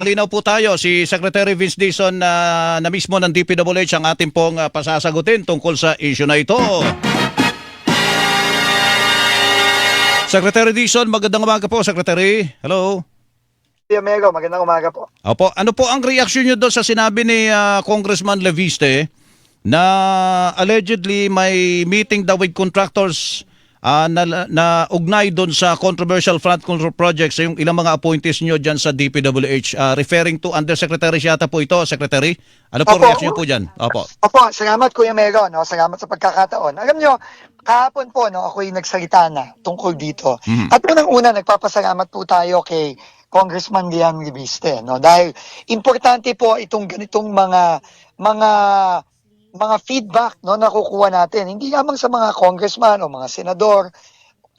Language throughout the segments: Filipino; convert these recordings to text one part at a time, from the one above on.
Malinaw po tayo, si Secretary Vince Dizon na, na mismo ng DPWH ang ating pong ah, pasasagutin tungkol sa issue na ito. Secretary Dizon, magandang umaga po, Secretary. Hello. Kuya Mego, magandang umaga po. Opo, ano po ang reaction nyo doon sa sinabi ni ah, Congressman Leviste na allegedly may meeting daw with contractors ah, na, na ugnay doon sa controversial flood control projects yung ilang mga appointees nyo dyan sa DPWH ah, referring to Undersecretary yata po ito, Secretary. Ano po Opo. reaction nyo po dyan? Opo. Opo, salamat Kuya Mego, no? Salamat sa pagkakataon. Alam nyo, kahapon po, no, ako'y nagsalita na tungkol dito. Mhm. At unang-una, nagpapasalamat po tayo kay Congressman Liam Riviste, no? Dahil importante po itong ganitong mga mga mga feedback no nakukuha natin. Hindi lamang sa mga congressman o mga senador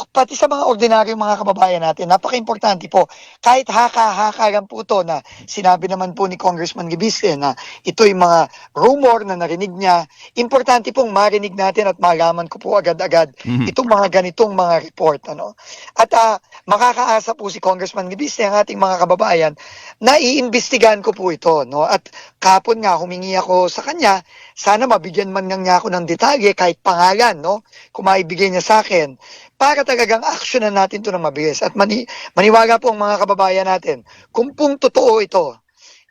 pati sa mga ordinaryong mga kababayan natin, napaka-importante po. Kahit haka-haka lang po to na sinabi naman po ni Congressman Gibiste na ito yung mga rumor na narinig niya, importante pong marinig natin at malaman ko po agad-agad Mhm. itong mga ganitong mga report. Ano? At ah, makakaasa po si Congressman Gibiste, ang ating mga kababayan, na iimbestigahan ko po ito. No? At kapon nga, humingi ako sa kanya, sana mabigyan man lang niya ako ng detalye kahit pangalan, no? kung maibigay niya sa akin, para talagang actionan natin to na mabilis. At mani, maniwala po ang mga kababayan natin, kung pong totoo ito,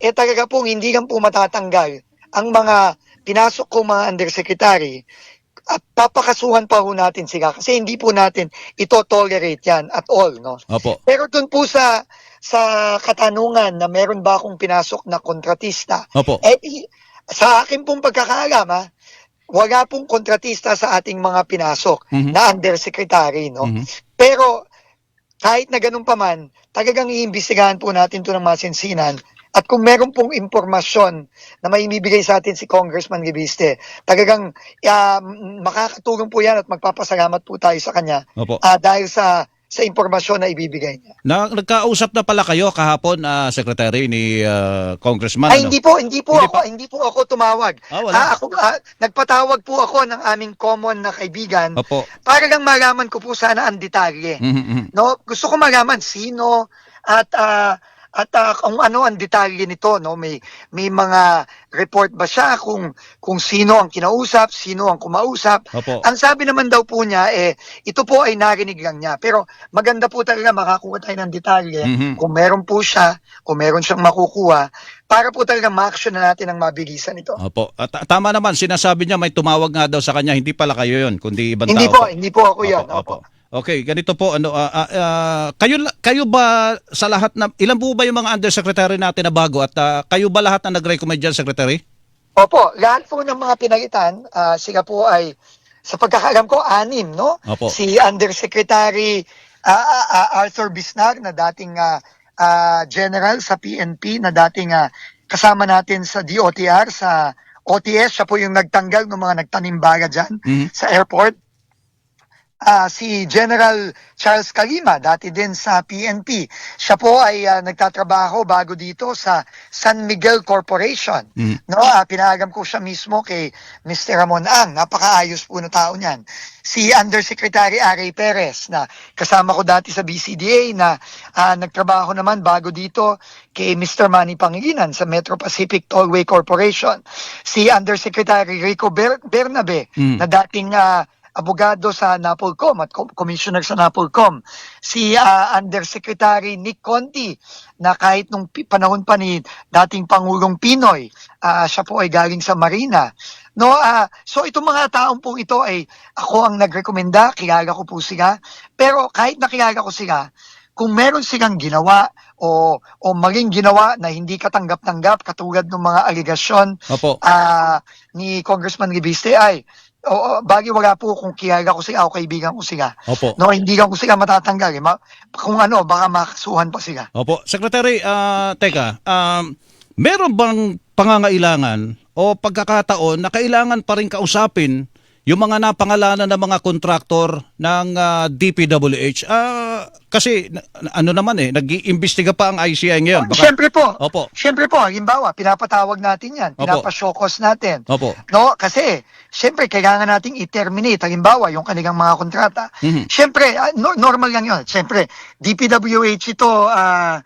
eh talaga pong hindi lang po matatanggal ang mga pinasok ko mga undersecretary at papakasuhan pa ho natin sila kasi hindi po natin ito tolerate yan at all no Opo. pero dun po sa sa katanungan na meron ba akong pinasok na kontratista Opo. eh, sa akin pong pagkakaalam, ha, wala pong kontratista sa ating mga pinasok Mhm. na undersecretary, no? Mhm. Pero kahit na ganun pa man, talagang iimbestigahan po natin to ng masinsinan at kung meron pong impormasyon na may ibibigay sa atin si Congressman Gibiste, talagang ah, makakatulong po yan at magpapasalamat po tayo sa kanya Opo. ah, dahil sa sa impormasyon na ibibigay niya. Na, nagkausap na pala kayo kahapon, ah, Secretary, ni ah, Congressman. Ay, ano? hindi po, hindi po Hindi ako, hindi po ako tumawag. Ah, wala. Ah, ako, ah, nagpatawag po ako ng aming common na kaibigan Opo. para lang malaman ko po sana ang detalye. Mhm, mhm. No, gusto ko malaman sino at ah, at ah, kung ano ang detalye nito, no? May may mga report ba siya kung kung sino ang kinausap, sino ang kumausap. Opo. Ang sabi naman daw po niya eh ito po ay narinig lang niya. Pero maganda po talaga makakuha tayo ng detalye Mhm. kung meron po siya, kung meron siyang makukuha para po talaga ma-action na natin ang mabilisan ito. Opo. At, ta- tama naman, sinasabi niya may tumawag nga daw sa kanya, hindi pala kayo yun, kundi ibang Hindi tao. po, hindi po ako 'yan. Opo, opo. Okay, ganito po ano ah, ah, kayo kayo ba sa lahat na ilan po ba yung mga undersecretary natin na bago at ah, kayo ba lahat na nag-recommend diyan secretary? Opo, lahat po ng mga pinalitan, ah, sila po ay, sa pagkakalam ko, anim, no? Opo. Si Undersecretary ah, ah, Arthur Bisnar na dating ah, ah, general sa PNP, na dating ah, kasama natin sa DOTR, sa OTS, siya po yung nagtanggal ng mga nagtanimbaga dyan Mhm. sa airport. Ah, si General Charles Kalima, dati din sa PNP. Siya po ay ah, nagtatrabaho bago dito sa San Miguel Corporation. Mhm. No, ah, pinagam ko siya mismo kay Mr. Ramon Ang. Napakaayos po na tao niyan. Si Undersecretary Ari Perez na kasama ko dati sa BCDA na ah, nagtrabaho naman bago dito kay Mr. Manny Pangilinan sa Metro Pacific Tollway Corporation. Si Undersecretary Rico Ber- Bernabe Mhm. na dating ah, abogado sa NAPOLCOM at com- commissioner sa NAPOLCOM. Si ah, Undersecretary Nick Conti na kahit nung panahon pa ni dating Pangulong Pinoy, ah, siya po ay galing sa Marina. No, ah, so itong mga taong po ito ay ako ang nagrekomenda, kilala ko po sila. Pero kahit nakilala ko sila, kung meron silang ginawa o o maling ginawa na hindi katanggap-tanggap katulad ng mga aligasyon Opo. ah ni Congressman Ribiste ay o, o, bagi wala po kung kilala ko sila o kaibigan ko sila. Opo. No, hindi lang ko sila matatanggal. Eh. Ma- kung ano, baka makasuhan pa sila. Opo. Secretary, ah, teka, um, meron bang pangangailangan o pagkakataon na kailangan pa rin kausapin yung mga napangalanan ng mga kontraktor ng ah, DPWH? Ah, kasi na- ano naman eh, nag-iimbestiga pa ang ICI ngayon. Baka- Siyempre po. Opo. Siyempre po, halimbawa, pinapatawag natin yan. Opo. Pinapasyokos natin. Opo. No, kasi siyempre kailangan nating i-terminate halimbawa yung kanilang mga kontrata. Mhm. Siyempre, ah, no- normal lang 'yon. Siyempre, DPWH ito ah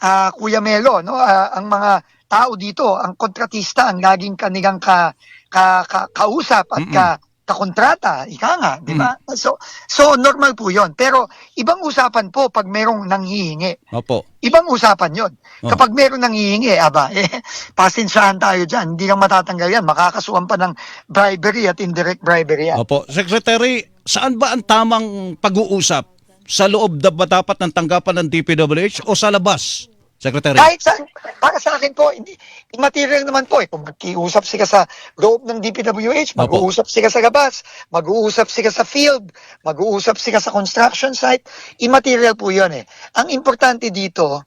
ah, Kuya Melo, no, ah, ang mga tao dito, ang kontratista, ang laging kanilang ka, ka, ka- kausap at Mm-mm. ka, kakontrata, ika nga, di ba? So, so normal po yon Pero ibang usapan po pag merong nanghihingi. Opo. Ibang usapan yon. Oh. Kapag meron nanghihingi, aba, eh, pasensyahan tayo dyan. Hindi lang matatanggal yan. Makakasuhan pa ng bribery at indirect bribery yan. Opo. Secretary, saan ba ang tamang pag-uusap? Sa loob da ba dapat ng tanggapan ng DPWH o sa labas? Secretary. Kahit sa, para sa akin po, hindi, immaterial naman po eh. Kung magkiusap sila sa loob ng DPWH, mag-uusap sila sa labas, mag-uusap sila sa field, mag-uusap sila sa construction site, immaterial po yun eh. Ang importante dito,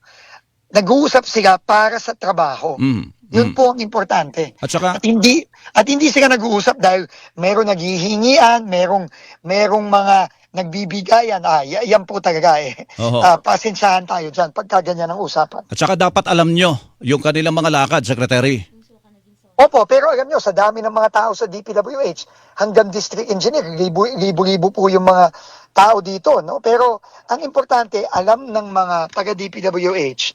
nag-uusap sila para sa trabaho. Mm. Yun mm. po ang importante. At saka, At hindi at hindi sila nag-uusap dahil merong naghihingian, merong merong mga nagbibigayan. Ah, yan po talaga eh. Oho. Ah, pasensyahan tayo diyan pagka ganyan ang usapan. at saka dapat alam nyo yung kanilang mga lakad, Secretary. Opo, pero alam nyo, sa dami ng mga tao sa DPWH, hanggang district engineer, libo- libo-libo po yung mga tao dito, no? Pero ang importante, alam ng mga taga DPWH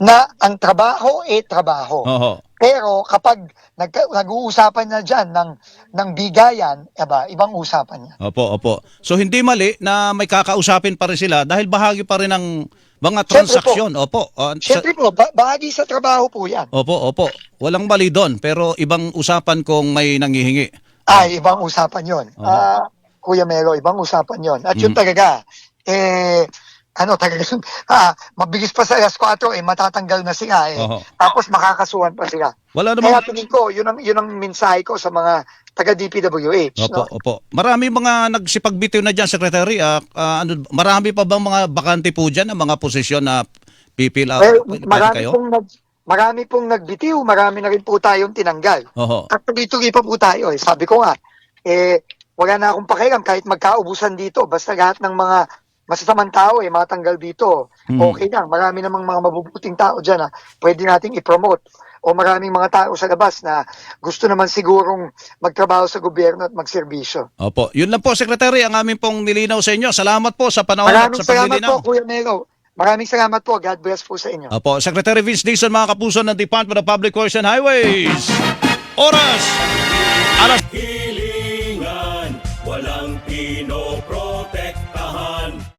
na ang trabaho ay trabaho. Oho. Pero kapag nag, nag-uusapan na dyan ng, ng bigayan, aba, ibang usapan niya. Opo, opo. So hindi mali na may kakausapin pa rin sila dahil bahagi pa rin ng mga Siyempre po. transaksyon. Opo. Ah, sa- Siyempre po, ba- bahagi sa trabaho po yan. opo, opo. Walang mali doon pero ibang usapan kung may nangihingi. Ay, ibang usapan yon. Oo. Ah, Kuya Melo, ibang usapan yon. At yun Mhm. talaga, eh, ano talagang, ah, mabilis pa sa alas 4, eh, matatanggal na sila eh. Oho. Tapos makakasuhan pa sila. Wala Kaya namang tingin ko, yun ang, yun ang mensahe ko sa mga taga DPWH. Opo, no? opo. Marami mga nagsipagbitiw na diyan, Secretary. Ah, ah, ano, marami pa bang mga bakante po diyan, ang mga posisyon na pipil out Well, pwede marami kayo? pong nag, marami pong nagbitiw, marami na rin po tayong tinanggal. Oho. At tuloy-tuloy pa po tayo eh. Sabi ko nga, eh, wala na akong pakialam kahit magkaubusan dito. Basta lahat ng mga masasamang tao eh, matanggal dito. Hmm. Okay lang. Marami namang mga mabubuting tao dyan na pwede nating i-promote. O maraming mga tao sa labas na gusto naman sigurong magtrabaho sa gobyerno at magserbisyo. Opo. Yun lang po, Secretary, ang aming pong nilinaw sa inyo. Salamat po sa panahon at Maraming sa salamat paglilinaw. po, Kuya Melo. Maraming salamat po. God bless po sa inyo. Opo, Secretary Vince Dixon, mga kapuso ng Department of Public Works and Highways. Oras! Alas